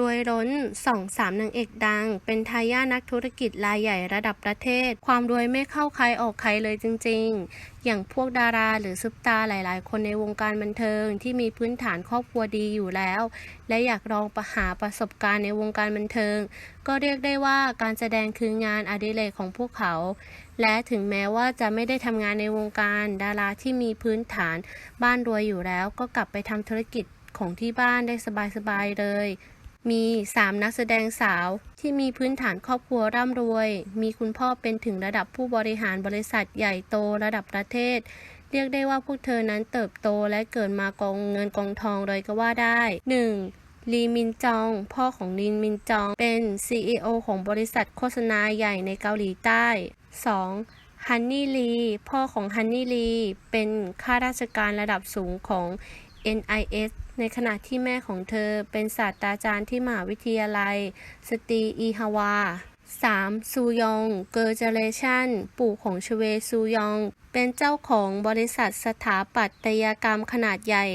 รวยล้นสองสามนางเอกดัง เป็นทายาทนักธุรกิจรายใหญ่ระดับประเทศ ความรวยไม่เข้าใครออกใครเลยจริง ๆ อย่างพวกดาราหรือซุปตาหลาย ๆ คนในวงการบันเทิงที่มีพื้นฐานครอบครัวดีอยู่แล้ว และอยากลองประหาประสบการณ์ในวงการบันเทิง ก็เรียกได้ว่าการแสดงคืองานอดิเรกของพวกเขา และถึงแม้ว่าจะไม่ได้ทำงานในวงการดาราที่มีพื้นฐานบ้านรวยอยู่แล้ว ก็กลับไปทำธุรกิจของที่บ้านได้สบายๆเลย มี 3 นักแสดงสาวที่มีพื้นฐานครอบครัวร่ำรวย มีคุณพ่อเป็นถึงระดับผู้บริหารบริษัทใหญ่โตระดับประเทศ เรียกได้ว่าพวกเธอนั้นเติบโตและเกิดมากองเงินกองทองเลยก็ว่าได้ 1. ลีมินจอง พ่อของลีมินจองเป็น CEO ของบริษัทโฆษณาใหญ่ในเกาหลีใต้ 2. ฮันนี่ลี พ่อของฮันนี่ลี เป็นข้าราชการระดับสูงของ NIS ในขณะที่แม่ของเธอเป็นศาสตราจารย์ที่มหาวิทยาลัย สตีอีฮาวา 3. ซูยอง เกอร์เจเลชันปู่ของชเวซูยอง เป็นเจ้าของบริษัทสถาปัตยกรรมขนาดใหญ่